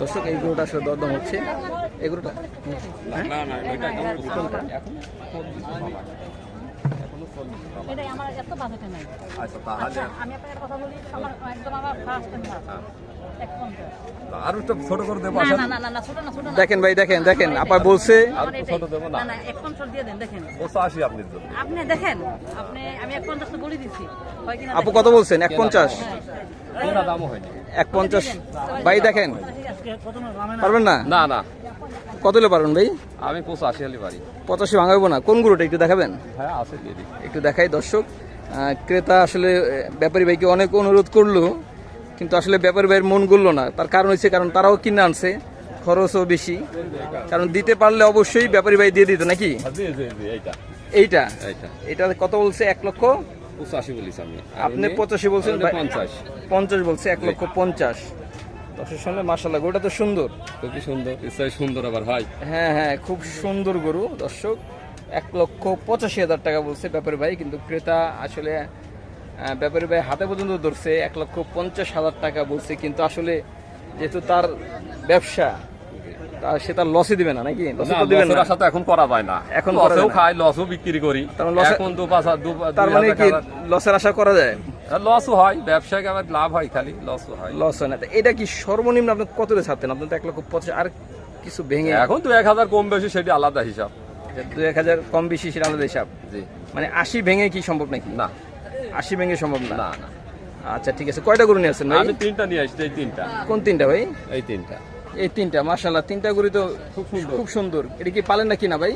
দর্শক এই গরুটা আসলে দরদাম হচ্ছে। বাজেটে নাই। আচ্ছা তাহলে আচ্ছা আমি আপনাকে কথা বলি আমার একদম আমার ফার্স্ট টাইম এক পঞ্চাশ আরও একটু ছোট করে দেবো না আসেন না না না না ছোট না ছোট না। দেখেন ভাই দেখেন দেখেন আপা বলছে। আর ছোট দেবো না? না না এক পঞ্চাশ দিয়ে দেন দেখেন। পঁচাশি আপনার জন্য। আপনি দেখেন আপনি আমি এক পঞ্চাশ বলে দিচ্ছি আপু কত বলছেন? এক পঞ্চাশ? হ্যাঁ। এক পঞ্চাশ ভাই দেখেন। পারবেন না? না না। কত হলে পারবেন ভাই? আমি পঁচাশি হলে পারি। পঁচাশি ভাঙাবো না। কোন গুরুটা একটু দেখাবেন? হ্যাঁ আছে দিয়ে দিই। একটু দেখাই দর্শক। ক্রেতা আসলে ব্যাপারী ভাইকে অনেক অনুরোধ করল কিন্তু আসলে ব্যাপারী ভাইয়ের মন গড়লো না। তার কারণ হচ্ছে কারণ তারাও কিনে আনছে খরচও বেশি। কারণ দিতে পারলে অবশ্যই ব্যাপারী ভাই দিয়ে দিত নাকি? এইটা। এইটা। এইটা। এটা কত বলছে? এক লক্ষ? পঁচাশি বলিস আমি। আপনি পঁচাশি বলছেন পঞ্চাশ। পঞ্চাশ বলছে এক লক্ষ পঞ্চাশ। দশের সঙ্গে মাসাল্লাহ গরুটা তো সুন্দর। খুবই সুন্দর ইচ্ছাই সুন্দর আবার হয় হ্যাঁ হ্যাঁ খুব সুন্দর গরু দর্শক। এক লক্ষ পঁচাশি হাজার টাকা বলছে ব্যাপারী ভাই কিন্তু ক্রেতা আসলে ব্যাপারী ভাই হাতে পর্যন্ত ধরছে এক লক্ষ পঞ্চাশ হাজার টাকা বলছে কিন্তু আসলে যেহেতু তার ব্যবসা সে তার লসে দিবে না নাকি? লসের আশা তো এখন করা যায় না। এখন লসেও খাই লসও বিক্রি করি। তার মানে এখন দু পাঁচ তার মানে কি লসের আশা করা যায়? লসও হয় ব্যবসায় আবার লাভ হয় খালি লসও হয়। লস হয় না। এটা কি সর্বনিম্ন আপনি কত ছাড়তেন? আপনি তো এক লক্ষ পঁচাশ আর কিছু ভেঙে এখন তো এক হাজার কম বেশি সেটি আলাদা হিসাব। দু এক হাজার কম বেশি সেটা আলাদা হিসাব। জি। মানে আশি ভেঙে কি সম্ভব নাকি? না। আশি ভেঙে সম্ভব না? না আচ্ছা ঠিক আছে। কয়টা গরু নিয়ে আসছেন আমি তিনটা নিয়ে আসছি এই তিনটা। কোন তিনটা ভাই? এই তিনটা। এই তিনটা মার্শাল্লাহ তিনটা গরু তো খুব সুন্দর। খুব সুন্দর। এটা কি পালেন নাকি না ভাই?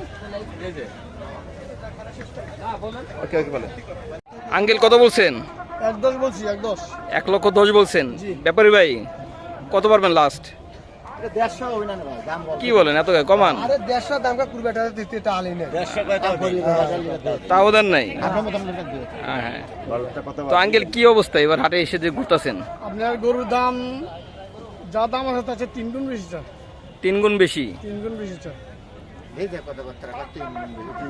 ওকে ওকে বলেন আঙ্কেল কত বলছেন? এক দশ বলছি এক দশ। এক লক্ষ দশ বলছেন। ব্যাপারী ভাই কত পারবেন লাস্ট কি বলেন এত কমান? তাও দেন নাই। হ্যাঁ হ্যাঁ। তো আঙ্কেল কি অবস্থা? এবার হাটে এসে যে ঘুরতেছেন? আপনার গরুর দাম যা দাম আছে তার চেয়ে তিন গুণ বেশি? চান। তিন গুণ বেশি তিন গুণ বেশি। চান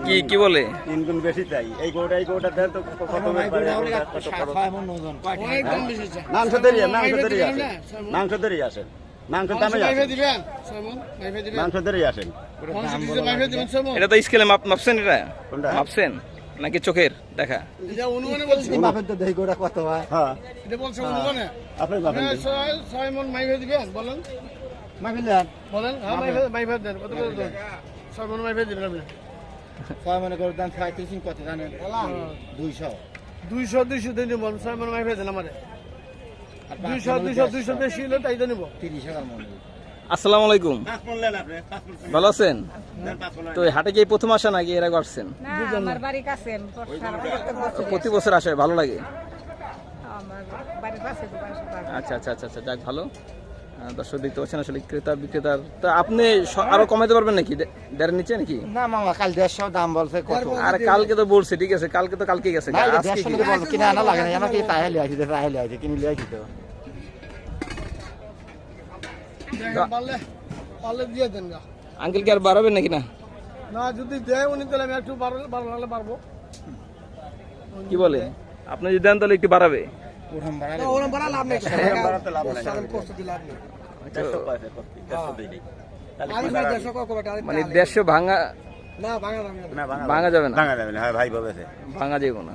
কি কি বলে? তিন গুণ বেশি চাই। এই এই দেন তো মাংস দেরি মাংস? মাংস দেরি আসেন। মাংস দামে মাংস আসেন? এটা তো স্কেলে মাপ মাপছেন এটা? মাপছেন? নাকি চোখের? দেখা। এটা অনুমানে বলছি। হ্যাঁ। এটা বলছে অনুমানে। আপনি মাপেন আপনার দিন। ছয় ছয় মন মাইফে দিবেন বলেন বলেন হ্যাঁ মাইফে মাইফে দেন কত করে দেন? ছয় মন মাইফে দিবেন আপনি। দুইশো। দুইশো ছয় মন দেন আমারে। দুইশো দুইশো দুইশো বেশি হলে তাই তো নিব। আলাইকুম পাঁচ নেন আপনি, ভালো আছেন। তো হাটে এই প্রথম আসা নাকি এর আগে আসছেন? প্রতি বছর আসে ভালো লাগে? আমার বাড়ির পাশে দোকান সব আচ্ছা আচ্ছা আচ্ছা আচ্ছা যাক ভালো। দর্শক দেখতে পাচ্ছেন আসলে ক্রেতা বিক্রেতার। তো আপনি আরও কমাইতে পারবেন নাকি? দেড়ের নিচে নাকি? না মামা কাল দেড়শো দাম বলছে কত? আর কালকে তো বলছে ঠিক আছে কালকে তো কালকে গেছে। কিনে আনা লাগে না আমাকে তাই লিয়ে আসি তাই লিয়ে আসি কিনে লিয়ে আসি তো। পারলে পারলে দিয়ে দেন গা। আঙ্কেল কি আর বাড়াবেন নাকি না? না যদি দেয় উনি তাহলে আমি একটু বাড়ালে পারব কি বলে? আপনি যদি দেন তাহলে একটু বাড়াবে। টাকা মানে দেড়শো ভাঙা ভাঙা যাবে। না? ভাঙা যাবে না, হ্যাঁ, ভাই। ভাঙা যাবে না।